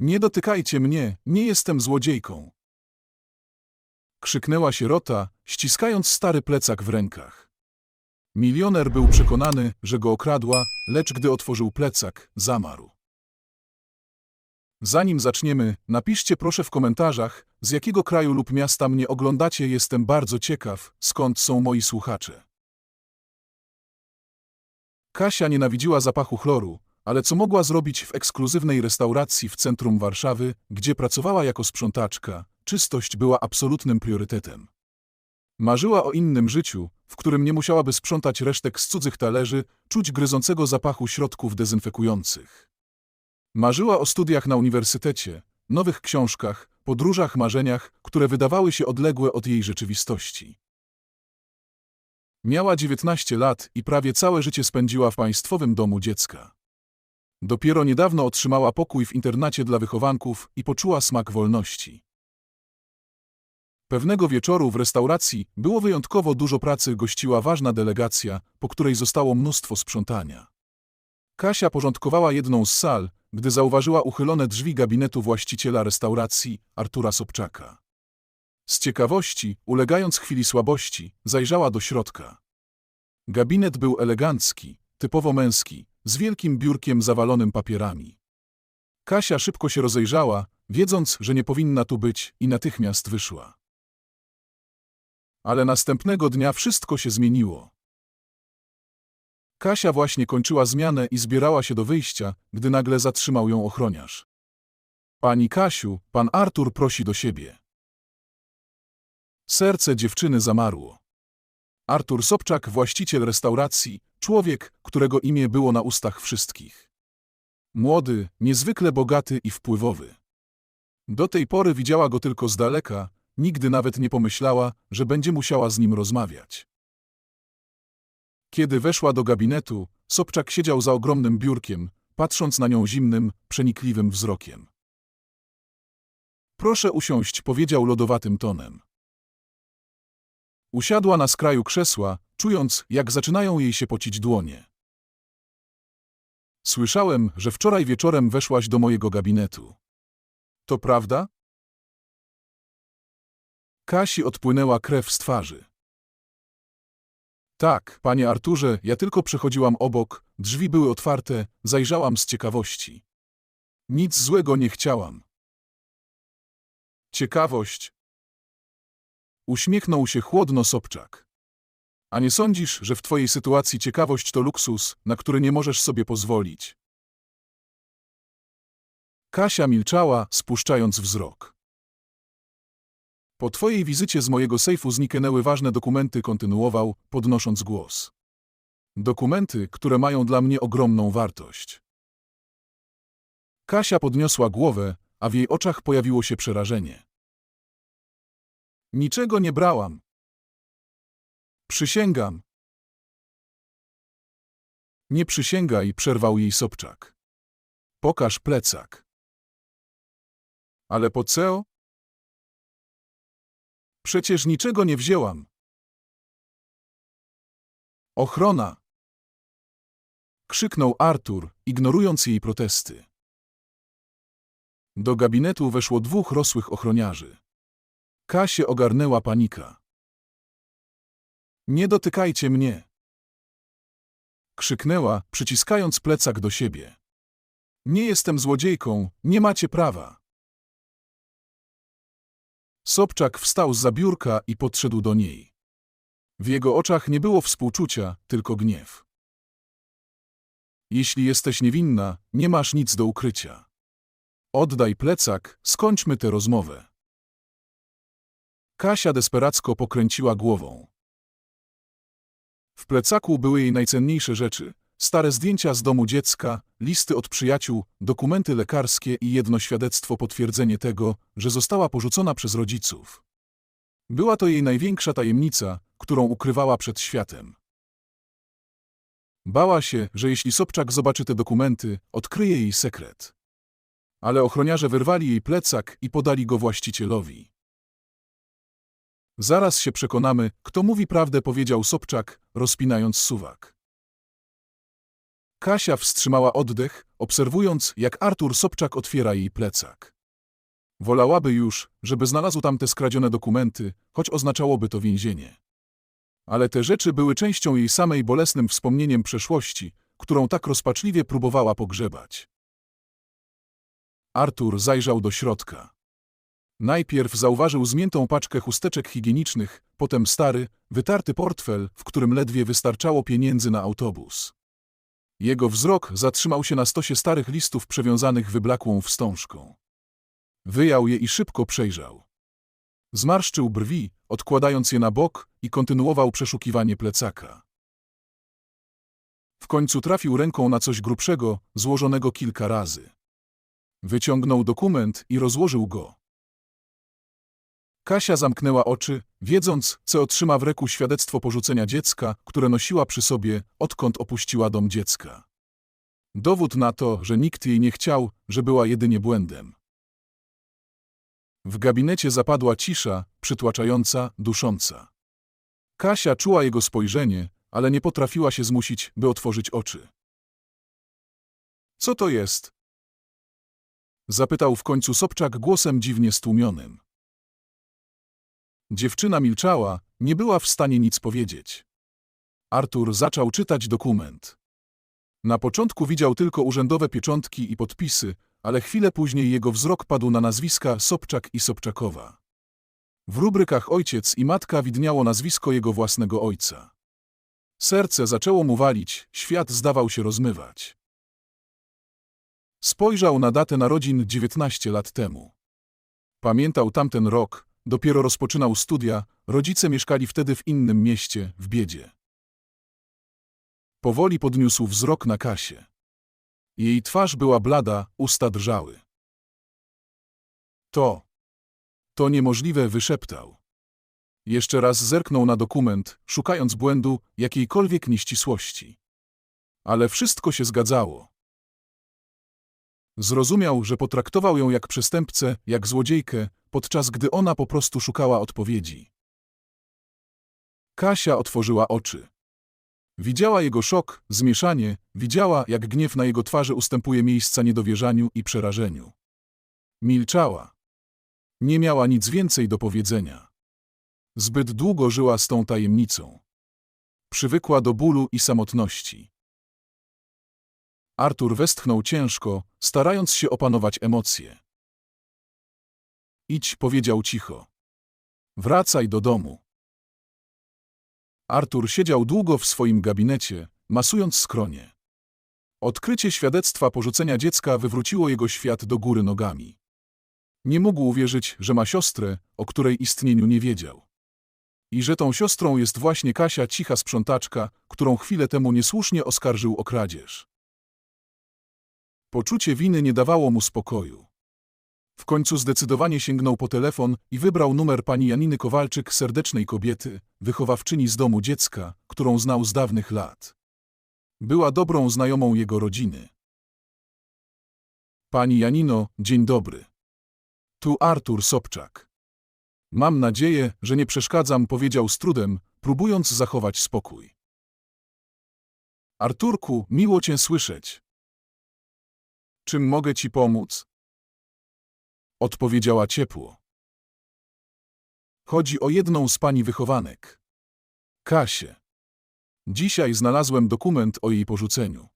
Nie dotykajcie mnie, nie jestem złodziejką. Krzyknęła sierota, ściskając stary plecak w rękach. Milioner był przekonany, że go okradła, lecz gdy otworzył plecak, zamarł. Zanim zaczniemy, napiszcie proszę w komentarzach, z jakiego kraju lub miasta mnie oglądacie. Jestem bardzo ciekaw, skąd są moi słuchacze. Kasia nienawidziła zapachu chloru, ale co mogła zrobić w ekskluzywnej restauracji w centrum Warszawy, gdzie pracowała jako sprzątaczka, czystość była absolutnym priorytetem. Marzyła o innym życiu, w którym nie musiałaby sprzątać resztek z cudzych talerzy, czuć gryzącego zapachu środków dezynfekujących. Marzyła o studiach na uniwersytecie, nowych książkach, podróżach, marzeniach, które wydawały się odległe od jej rzeczywistości. Miała 19 lat i prawie całe życie spędziła w państwowym domu dziecka. Dopiero niedawno otrzymała pokój w internacie dla wychowanków i poczuła smak wolności. Pewnego wieczoru w restauracji było wyjątkowo dużo pracy, gościła ważna delegacja, po której zostało mnóstwo sprzątania. Kasia porządkowała jedną z sal, gdy zauważyła uchylone drzwi gabinetu właściciela restauracji, Artura Sobczaka. Z ciekawości, ulegając chwili słabości, zajrzała do środka. Gabinet był elegancki, typowo męski, z wielkim biurkiem zawalonym papierami. Kasia szybko się rozejrzała, wiedząc, że nie powinna tu być, i natychmiast wyszła. Ale następnego dnia wszystko się zmieniło. Kasia właśnie kończyła zmianę i zbierała się do wyjścia, gdy nagle zatrzymał ją ochroniarz. Pani Kasiu, pan Artur prosi do siebie. Serce dziewczyny zamarło. Artur Sobczak, właściciel restauracji, człowiek, którego imię było na ustach wszystkich. Młody, niezwykle bogaty i wpływowy. Do tej pory widziała go tylko z daleka, nigdy nawet nie pomyślała, że będzie musiała z nim rozmawiać. Kiedy weszła do gabinetu, Sobczak siedział za ogromnym biurkiem, patrząc na nią zimnym, przenikliwym wzrokiem. Proszę usiąść, powiedział lodowatym tonem. Usiadła na skraju krzesła, czując, jak zaczynają jej się pocić dłonie. Słyszałem, że wczoraj wieczorem weszłaś do mojego gabinetu. To prawda? Kasi odpłynęła krew z twarzy. Tak, panie Arturze, ja tylko przechodziłam obok, drzwi były otwarte, zajrzałam z ciekawości. Nic złego nie chciałam. Ciekawość. Uśmiechnął się chłodno Sobczak. A nie sądzisz, że w twojej sytuacji ciekawość to luksus, na który nie możesz sobie pozwolić? Kasia milczała, spuszczając wzrok. Po twojej wizycie z mojego sejfu zniknęły ważne dokumenty, kontynuował, podnosząc głos. Dokumenty, które mają dla mnie ogromną wartość. Kasia podniosła głowę, a w jej oczach pojawiło się przerażenie. Niczego nie brałam. Przysięgam. Nie przysięgaj, przerwał jej Sobczak. Pokaż plecak. Ale po co? Przecież niczego nie wzięłam. Ochrona! Krzyknął Artur, ignorując jej protesty. Do gabinetu weszło dwóch rosłych ochroniarzy. Kasię ogarnęła panika. Nie dotykajcie mnie! Krzyknęła, przyciskając plecak do siebie. Nie jestem złodziejką, nie macie prawa. Sobczak wstał z biurka i podszedł do niej. W jego oczach nie było współczucia, tylko gniew. Jeśli jesteś niewinna, nie masz nic do ukrycia. Oddaj plecak, skończmy tę rozmowę. Kasia desperacko pokręciła głową. W plecaku były jej najcenniejsze rzeczy, stare zdjęcia z domu dziecka, listy od przyjaciół, dokumenty lekarskie i jedno świadectwo potwierdzenie tego, że została porzucona przez rodziców. Była to jej największa tajemnica, którą ukrywała przed światem. Bała się, że jeśli Sobczak zobaczy te dokumenty, odkryje jej sekret. Ale ochroniarze wyrwali jej plecak i podali go właścicielowi. Zaraz się przekonamy, kto mówi prawdę, powiedział Sobczak, rozpinając suwak. Kasia wstrzymała oddech, obserwując, jak Artur Sobczak otwiera jej plecak. Wolałaby już, żeby znalazł tam te skradzione dokumenty, choć oznaczałoby to więzienie. Ale te rzeczy były częścią jej samej bolesnym wspomnieniem przeszłości, którą tak rozpaczliwie próbowała pogrzebać. Artur zajrzał do środka. Najpierw zauważył zmiętą paczkę chusteczek higienicznych, potem stary, wytarty portfel, w którym ledwie wystarczało pieniędzy na autobus. Jego wzrok zatrzymał się na stosie starych listów przewiązanych wyblakłą wstążką. Wyjął je i szybko przejrzał. Zmarszczył brwi, odkładając je na bok i kontynuował przeszukiwanie plecaka. W końcu trafił ręką na coś grubszego, złożonego kilka razy. Wyciągnął dokument i rozłożył go. Kasia zamknęła oczy, wiedząc, co otrzyma w reku świadectwo porzucenia dziecka, które nosiła przy sobie, odkąd opuściła dom dziecka. Dowód na to, że nikt jej nie chciał, że była jedynie błędem. W gabinecie zapadła cisza, przytłaczająca, dusząca. Kasia czuła jego spojrzenie, ale nie potrafiła się zmusić, by otworzyć oczy. Co to jest? Zapytał w końcu Sobczak głosem dziwnie stłumionym. Dziewczyna milczała, nie była w stanie nic powiedzieć. Artur zaczął czytać dokument. Na początku widział tylko urzędowe pieczątki i podpisy, ale chwilę później jego wzrok padł na nazwiska Sobczak i Sobczakowa. W rubrykach ojciec i matka widniało nazwisko jego własnego ojca. Serce zaczęło mu walić, świat zdawał się rozmywać. Spojrzał na datę narodzin 19 lat temu. Pamiętał tamten rok, dopiero rozpoczynał studia, rodzice mieszkali wtedy w innym mieście, w biedzie. Powoli podniósł wzrok na Kasię. Jej twarz była blada, usta drżały. To. To niemożliwe, wyszeptał. Jeszcze raz zerknął na dokument, szukając błędu, jakiejkolwiek nieścisłości. Ale wszystko się zgadzało. Zrozumiał, że potraktował ją jak przestępcę, jak złodziejkę, podczas gdy ona po prostu szukała odpowiedzi. Kasia otworzyła oczy. Widziała jego szok, zmieszanie, widziała, jak gniew na jego twarzy ustępuje miejsca niedowierzaniu i przerażeniu. Milczała. Nie miała nic więcej do powiedzenia. Zbyt długo żyła z tą tajemnicą. Przywykła do bólu i samotności. Artur westchnął ciężko, starając się opanować emocje. Idź, powiedział cicho. Wracaj do domu. Artur siedział długo w swoim gabinecie, masując skronie. Odkrycie świadectwa porzucenia dziecka wywróciło jego świat do góry nogami. Nie mógł uwierzyć, że ma siostrę, o której istnieniu nie wiedział. I że tą siostrą jest właśnie Kasia, cicha sprzątaczka, którą chwilę temu niesłusznie oskarżył o kradzież. Poczucie winy nie dawało mu spokoju. W końcu zdecydowanie sięgnął po telefon i wybrał numer pani Janiny Kowalczyk, serdecznej kobiety, wychowawczyni z domu dziecka, którą znał z dawnych lat. Była dobrą znajomą jego rodziny. Pani Janino, dzień dobry. Tu Artur Sobczak. Mam nadzieję, że nie przeszkadzam, powiedział z trudem, próbując zachować spokój. Arturku, miło cię słyszeć. Czym mogę ci pomóc? Odpowiedziała ciepło. Chodzi o jedną z pani wychowanek. Kasię. Dzisiaj znalazłem dokument o jej porzuceniu.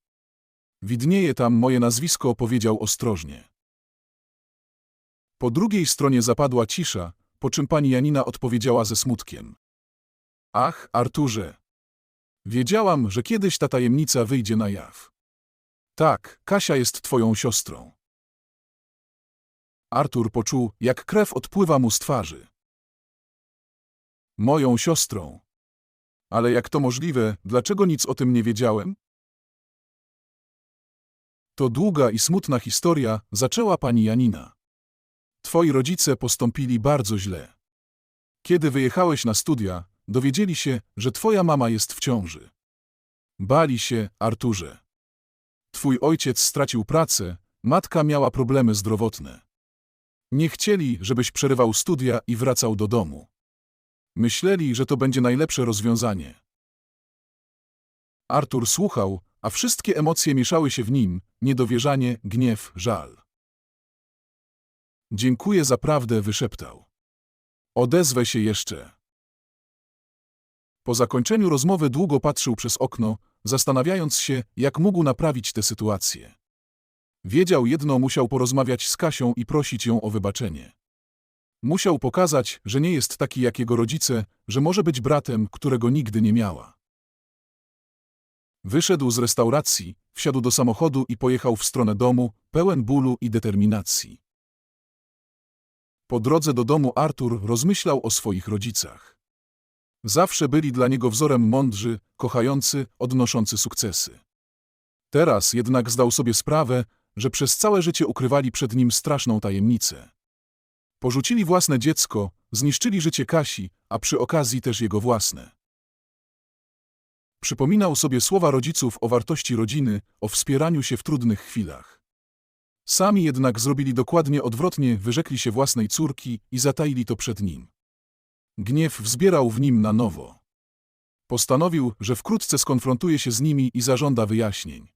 Widnieje tam moje nazwisko, powiedział ostrożnie. Po drugiej stronie zapadła cisza, po czym pani Janina odpowiedziała ze smutkiem. Ach, Arturze. Wiedziałam, że kiedyś ta tajemnica wyjdzie na jaw. Tak, Kasia jest twoją siostrą. Artur poczuł, jak krew odpływa mu z twarzy. Moją siostrą. Ale jak to możliwe, dlaczego nic o tym nie wiedziałem? To długa i smutna historia, zaczęła pani Janina. Twoi rodzice postąpili bardzo źle. Kiedy wyjechałeś na studia, dowiedzieli się, że twoja mama jest w ciąży. Bali się, Arturze. Twój ojciec stracił pracę, matka miała problemy zdrowotne. Nie chcieli, żebyś przerywał studia i wracał do domu. Myśleli, że to będzie najlepsze rozwiązanie. Artur słuchał, a wszystkie emocje mieszały się w nim, niedowierzanie, gniew, żal. Dziękuję za prawdę, wyszeptał. Odezwę się jeszcze. Po zakończeniu rozmowy długo patrzył przez okno, zastanawiając się, jak mógł naprawić tę sytuację. Wiedział jedno, musiał porozmawiać z Kasią i prosić ją o wybaczenie. Musiał pokazać, że nie jest taki jak jego rodzice, że może być bratem, którego nigdy nie miała. Wyszedł z restauracji, wsiadł do samochodu i pojechał w stronę domu, pełen bólu i determinacji. Po drodze do domu Artur rozmyślał o swoich rodzicach. Zawsze byli dla niego wzorem mądrzy, kochający, odnoszący sukcesy. Teraz jednak zdał sobie sprawę, że przez całe życie ukrywali przed nim straszną tajemnicę. Porzucili własne dziecko, zniszczyli życie Kasi, a przy okazji też jego własne. Przypominał sobie słowa rodziców o wartości rodziny, o wspieraniu się w trudnych chwilach. Sami jednak zrobili dokładnie odwrotnie, wyrzekli się własnej córki i zataili to przed nim. Gniew wzbierał w nim na nowo. Postanowił, że wkrótce skonfrontuje się z nimi i zażąda wyjaśnień.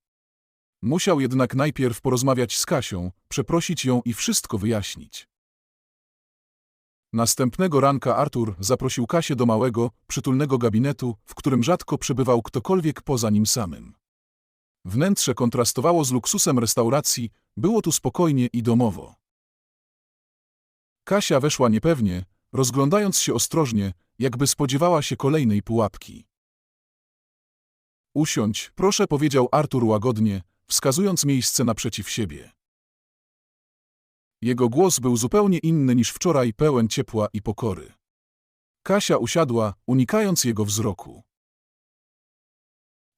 Musiał jednak najpierw porozmawiać z Kasią, przeprosić ją i wszystko wyjaśnić. Następnego ranka Artur zaprosił Kasię do małego, przytulnego gabinetu, w którym rzadko przebywał ktokolwiek poza nim samym. Wnętrze kontrastowało z luksusem restauracji, było tu spokojnie i domowo. Kasia weszła niepewnie, rozglądając się ostrożnie, jakby spodziewała się kolejnej pułapki. Usiądź, proszę, powiedział Artur łagodnie, wskazując miejsce naprzeciw siebie. Jego głos był zupełnie inny niż wczoraj, pełen ciepła i pokory. Kasia usiadła, unikając jego wzroku.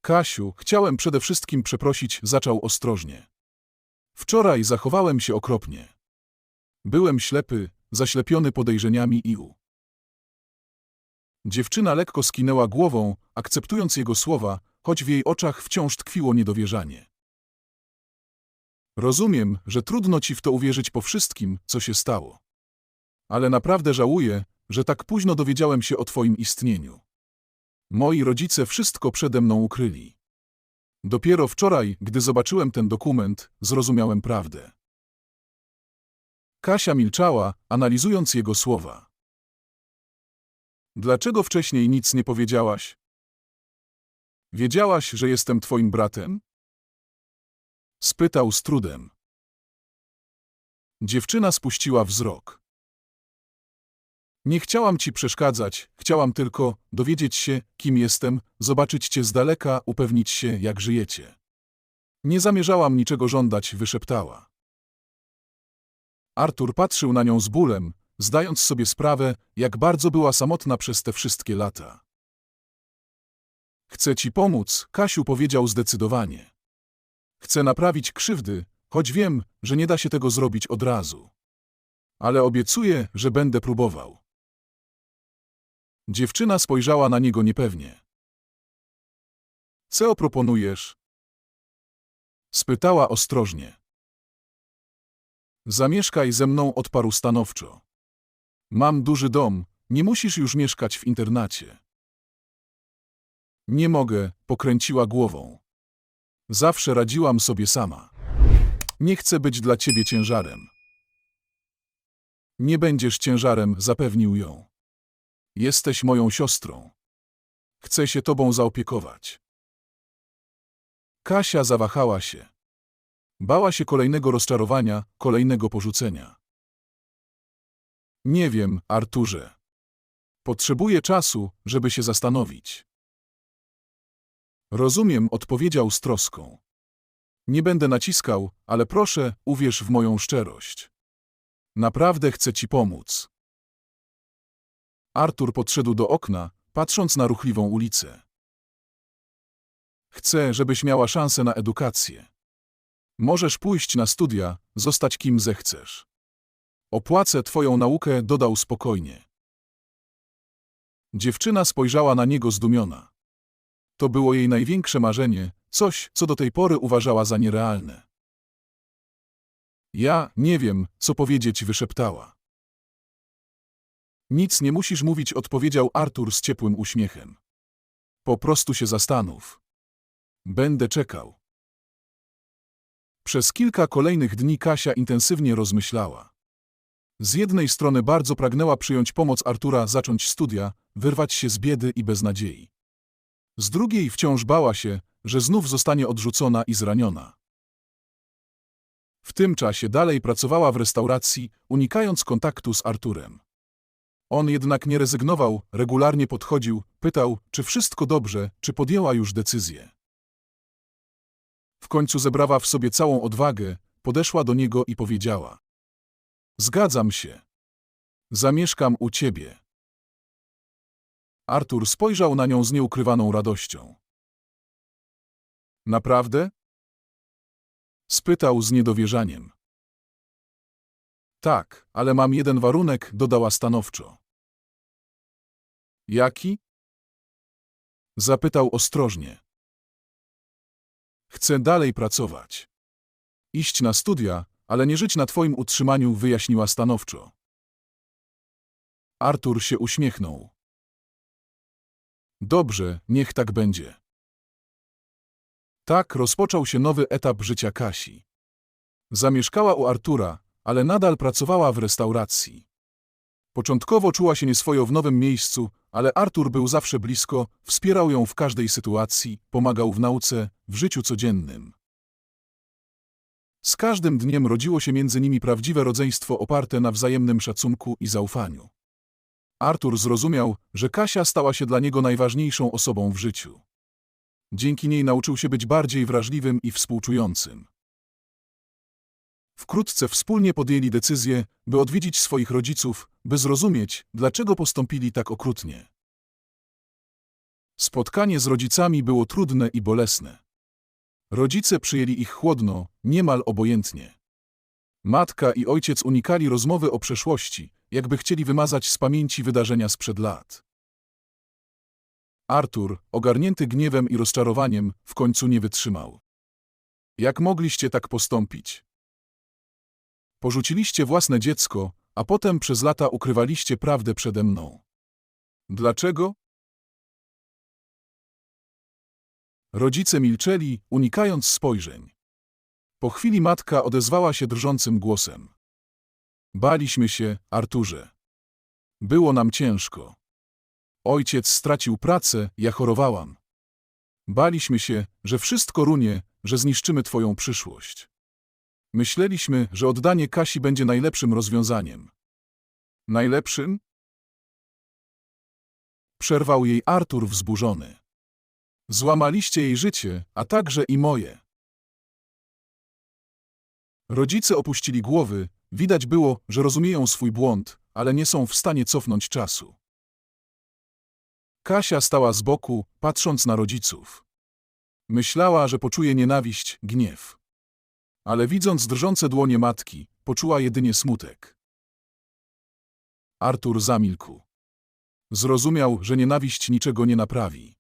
Kasiu, chciałem przede wszystkim przeprosić, zaczął ostrożnie. Wczoraj zachowałem się okropnie. Byłem ślepy, zaślepiony podejrzeniami i u. Dziewczyna lekko skinęła głową, akceptując jego słowa, choć w jej oczach wciąż tkwiło niedowierzanie. Rozumiem, że trudno ci w to uwierzyć po wszystkim, co się stało. Ale naprawdę żałuję, że tak późno dowiedziałem się o twoim istnieniu. Moi rodzice wszystko przede mną ukryli. Dopiero wczoraj, gdy zobaczyłem ten dokument, zrozumiałem prawdę. Kasia milczała, analizując jego słowa. Dlaczego wcześniej nic nie powiedziałaś? Wiedziałaś, że jestem twoim bratem? Spytał z trudem. Dziewczyna spuściła wzrok. Nie chciałam ci przeszkadzać, chciałam tylko dowiedzieć się, kim jestem, zobaczyć cię z daleka, upewnić się, jak żyjecie. Nie zamierzałam niczego żądać, wyszeptała. Artur patrzył na nią z bólem, zdając sobie sprawę, jak bardzo była samotna przez te wszystkie lata. Chcę ci pomóc, Kasiu powiedział zdecydowanie. Chcę naprawić krzywdy, choć wiem, że nie da się tego zrobić od razu. Ale obiecuję, że będę próbował. Dziewczyna spojrzała na niego niepewnie. Co proponujesz? Spytała ostrożnie. Zamieszkaj ze mną, odparł stanowczo. Mam duży dom, nie musisz już mieszkać w internacie. Nie mogę, pokręciła głową. Zawsze radziłam sobie sama. Nie chcę być dla ciebie ciężarem. Nie będziesz ciężarem, zapewnił ją. Jesteś moją siostrą. Chcę się tobą zaopiekować. Kasia zawahała się. Bała się kolejnego rozczarowania, kolejnego porzucenia. Nie wiem, Arturze. Potrzebuję czasu, żeby się zastanowić. Rozumiem, odpowiedział z troską. Nie będę naciskał, ale proszę, uwierz w moją szczerość. Naprawdę chcę ci pomóc. Artur podszedł do okna, patrząc na ruchliwą ulicę. Chcę, żebyś miała szansę na edukację. Możesz pójść na studia, zostać kim zechcesz. Opłacę twoją naukę, dodał spokojnie. Dziewczyna spojrzała na niego zdumiona. To było jej największe marzenie, coś, co do tej pory uważała za nierealne. Ja nie wiem, co powiedzieć, wyszeptała. Nic nie musisz mówić, odpowiedział Artur z ciepłym uśmiechem. Po prostu się zastanów. Będę czekał. Przez kilka kolejnych dni Kasia intensywnie rozmyślała. Z jednej strony bardzo pragnęła przyjąć pomoc Artura, zacząć studia, wyrwać się z biedy i beznadziei. Z drugiej wciąż bała się, że znów zostanie odrzucona i zraniona. W tym czasie dalej pracowała w restauracji, unikając kontaktu z Arturem. On jednak nie rezygnował, regularnie podchodził, pytał, czy wszystko dobrze, czy podjęła już decyzję. W końcu zebrała w sobie całą odwagę, podeszła do niego i powiedziała: Zgadzam się. Zamieszkam u ciebie. Artur spojrzał na nią z nieukrywaną radością. Naprawdę? Spytał z niedowierzaniem. Tak, ale mam jeden warunek, dodała stanowczo. Jaki? Zapytał ostrożnie. Chcę dalej pracować. Iść na studia, ale nie żyć na twoim utrzymaniu, wyjaśniła stanowczo. Artur się uśmiechnął. Dobrze, niech tak będzie. Tak rozpoczął się nowy etap życia Kasi. Zamieszkała u Artura, ale nadal pracowała w restauracji. Początkowo czuła się nieswojo w nowym miejscu, ale Artur był zawsze blisko, wspierał ją w każdej sytuacji, pomagał w nauce, w życiu codziennym. Z każdym dniem rodziło się między nimi prawdziwe rodzeństwo oparte na wzajemnym szacunku i zaufaniu. Artur zrozumiał, że Kasia stała się dla niego najważniejszą osobą w życiu. Dzięki niej nauczył się być bardziej wrażliwym i współczującym. Wkrótce wspólnie podjęli decyzję, by odwiedzić swoich rodziców, by zrozumieć, dlaczego postąpili tak okrutnie. Spotkanie z rodzicami było trudne i bolesne. Rodzice przyjęli ich chłodno, niemal obojętnie. Matka i ojciec unikali rozmowy o przeszłości, jakby chcieli wymazać z pamięci wydarzenia sprzed lat. Artur, ogarnięty gniewem i rozczarowaniem, w końcu nie wytrzymał. Jak mogliście tak postąpić? Porzuciliście własne dziecko, a potem przez lata ukrywaliście prawdę przede mną. Dlaczego? Rodzice milczeli, unikając spojrzeń. Po chwili matka odezwała się drżącym głosem. Baliśmy się, Arturze. Było nam ciężko. Ojciec stracił pracę, ja chorowałam. Baliśmy się, że wszystko runie, że zniszczymy twoją przyszłość. Myśleliśmy, że oddanie Kasi będzie najlepszym rozwiązaniem. Najlepszym? Przerwał jej Artur wzburzony. Złamaliście jej życie, a także i moje. Rodzice opuścili głowy, widać było, że rozumieją swój błąd, ale nie są w stanie cofnąć czasu. Kasia stała z boku, patrząc na rodziców. Myślała, że poczuje nienawiść, gniew. Ale widząc drżące dłonie matki, poczuła jedynie smutek. Artur zamilkł. Zrozumiał, że nienawiść niczego nie naprawi.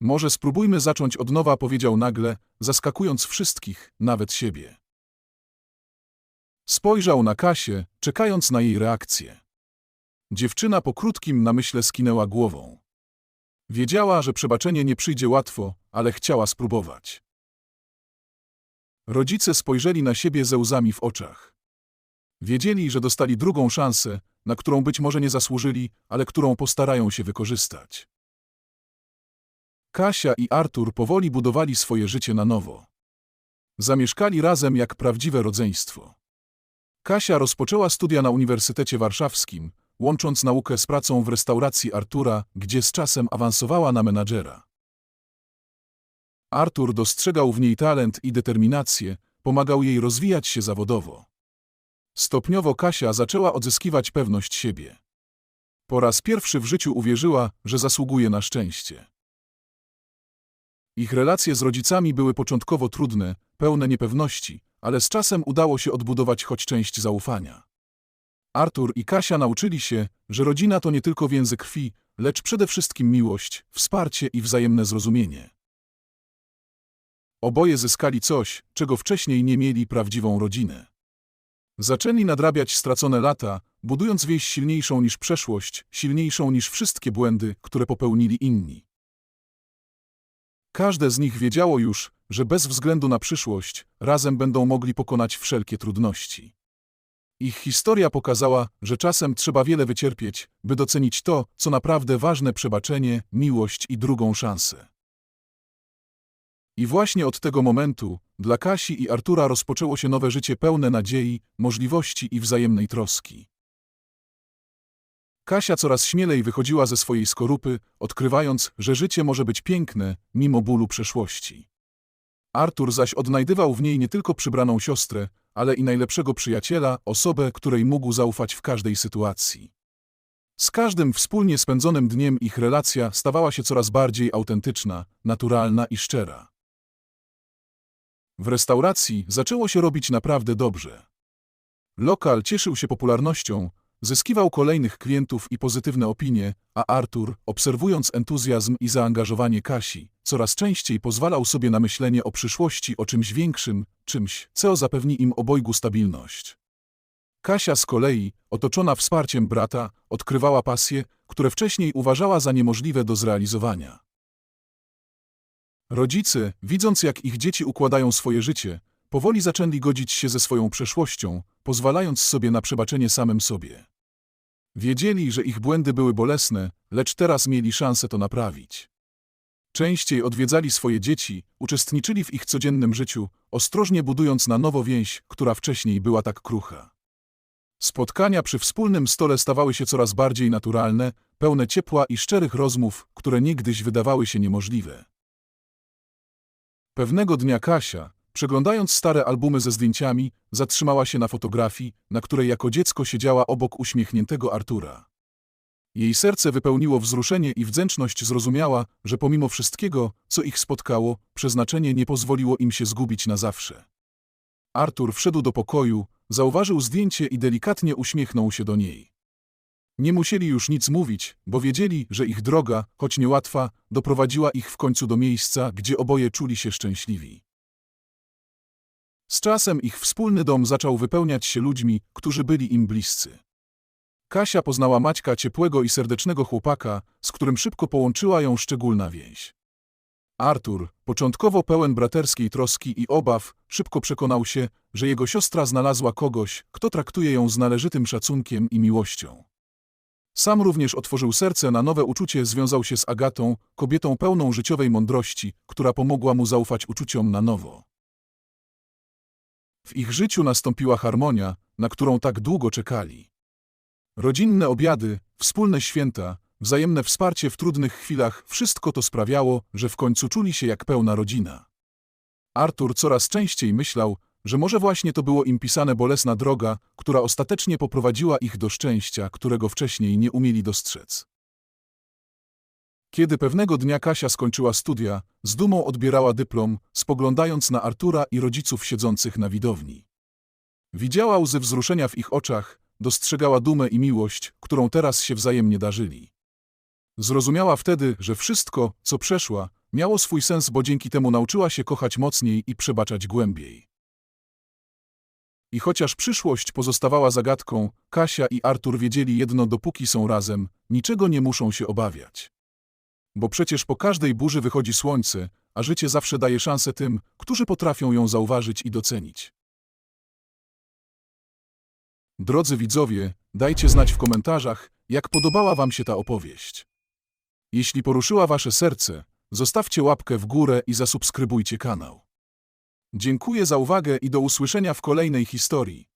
Może spróbujmy zacząć od nowa, powiedział nagle, zaskakując wszystkich, nawet siebie. Spojrzał na Kasię, czekając na jej reakcję. Dziewczyna po krótkim namyśle skinęła głową. Wiedziała, że przebaczenie nie przyjdzie łatwo, ale chciała spróbować. Rodzice spojrzeli na siebie ze łzami w oczach. Wiedzieli, że dostali drugą szansę, na którą być może nie zasłużyli, ale którą postarają się wykorzystać. Kasia i Artur powoli budowali swoje życie na nowo. Zamieszkali razem jak prawdziwe rodzeństwo. Kasia rozpoczęła studia na Uniwersytecie Warszawskim, łącząc naukę z pracą w restauracji Artura, gdzie z czasem awansowała na menadżera. Artur dostrzegał w niej talent i determinację, pomagał jej rozwijać się zawodowo. Stopniowo Kasia zaczęła odzyskiwać pewność siebie. Po raz pierwszy w życiu uwierzyła, że zasługuje na szczęście. Ich relacje z rodzicami były początkowo trudne, pełne niepewności, ale z czasem udało się odbudować choć część zaufania. Artur i Kasia nauczyli się, że rodzina to nie tylko więzy krwi, lecz przede wszystkim miłość, wsparcie i wzajemne zrozumienie. Oboje zyskali coś, czego wcześniej nie mieli prawdziwą rodzinę. Zaczęli nadrabiać stracone lata, budując więź silniejszą niż przeszłość, silniejszą niż wszystkie błędy, które popełnili inni. Każde z nich wiedziało już, że bez względu na przyszłość, razem będą mogli pokonać wszelkie trudności. Ich historia pokazała, że czasem trzeba wiele wycierpieć, by docenić to, co naprawdę ważne przebaczenie, miłość i drugą szansę. I właśnie od tego momentu, dla Kasi i Artura rozpoczęło się nowe życie pełne nadziei, możliwości i wzajemnej troski. Kasia coraz śmielej wychodziła ze swojej skorupy, odkrywając, że życie może być piękne, mimo bólu przeszłości. Artur zaś odnajdywał w niej nie tylko przybraną siostrę, ale i najlepszego przyjaciela, osobę, której mógł zaufać w każdej sytuacji. Z każdym wspólnie spędzonym dniem ich relacja stawała się coraz bardziej autentyczna, naturalna i szczera. W restauracji zaczęło się robić naprawdę dobrze. Lokal cieszył się popularnością, zyskiwał kolejnych klientów i pozytywne opinie, a Artur, obserwując entuzjazm i zaangażowanie Kasi, coraz częściej pozwalał sobie na myślenie o przyszłości, o czymś większym, czymś, co zapewni im obojgu stabilność. Kasia z kolei, otoczona wsparciem brata, odkrywała pasje, które wcześniej uważała za niemożliwe do zrealizowania. Rodzice, widząc jak ich dzieci układają swoje życie, powoli zaczęli godzić się ze swoją przeszłością, pozwalając sobie na przebaczenie samym sobie. Wiedzieli, że ich błędy były bolesne, lecz teraz mieli szansę to naprawić. Częściej odwiedzali swoje dzieci, uczestniczyli w ich codziennym życiu, ostrożnie budując na nowo więź, która wcześniej była tak krucha. Spotkania przy wspólnym stole stawały się coraz bardziej naturalne, pełne ciepła i szczerych rozmów, które niegdyś wydawały się niemożliwe. Pewnego dnia Kasia, przeglądając stare albumy ze zdjęciami, zatrzymała się na fotografii, na której jako dziecko siedziała obok uśmiechniętego Artura. Jej serce wypełniło wzruszenie i wdzięczność zrozumiała, że pomimo wszystkiego, co ich spotkało, przeznaczenie nie pozwoliło im się zgubić na zawsze. Artur wszedł do pokoju, zauważył zdjęcie i delikatnie uśmiechnął się do niej. Nie musieli już nic mówić, bo wiedzieli, że ich droga, choć niełatwa, doprowadziła ich w końcu do miejsca, gdzie oboje czuli się szczęśliwi. Z czasem ich wspólny dom zaczął wypełniać się ludźmi, którzy byli im bliscy. Kasia poznała Maćka ciepłego i serdecznego chłopaka, z którym szybko połączyła ją szczególna więź. Artur, początkowo pełen braterskiej troski i obaw, szybko przekonał się, że jego siostra znalazła kogoś, kto traktuje ją z należytym szacunkiem i miłością. Sam również otworzył serce na nowe uczucie, związał się z Agatą, kobietą pełną życiowej mądrości, która pomogła mu zaufać uczuciom na nowo. W ich życiu nastąpiła harmonia, na którą tak długo czekali. Rodzinne obiady, wspólne święta, wzajemne wsparcie w trudnych chwilach, wszystko to sprawiało, że w końcu czuli się jak pełna rodzina. Artur coraz częściej myślał, że może właśnie to było im pisane bolesna droga, która ostatecznie poprowadziła ich do szczęścia, którego wcześniej nie umieli dostrzec. Kiedy pewnego dnia Kasia skończyła studia, z dumą odbierała dyplom, spoglądając na Artura i rodziców siedzących na widowni. Widziała łzy wzruszenia w ich oczach, dostrzegała dumę i miłość, którą teraz się wzajemnie darzyli. Zrozumiała wtedy, że wszystko, co przeszła, miało swój sens, bo dzięki temu nauczyła się kochać mocniej i przebaczać głębiej. I chociaż przyszłość pozostawała zagadką, Kasia i Artur wiedzieli jedno dopóki są razem, niczego nie muszą się obawiać. Bo przecież po każdej burzy wychodzi słońce, a życie zawsze daje szansę tym, którzy potrafią ją zauważyć i docenić. Drodzy widzowie, dajcie znać w komentarzach, jak podobała Wam się ta opowieść. Jeśli poruszyła Wasze serce, zostawcie łapkę w górę i zasubskrybujcie kanał. Dziękuję za uwagę i do usłyszenia w kolejnej historii.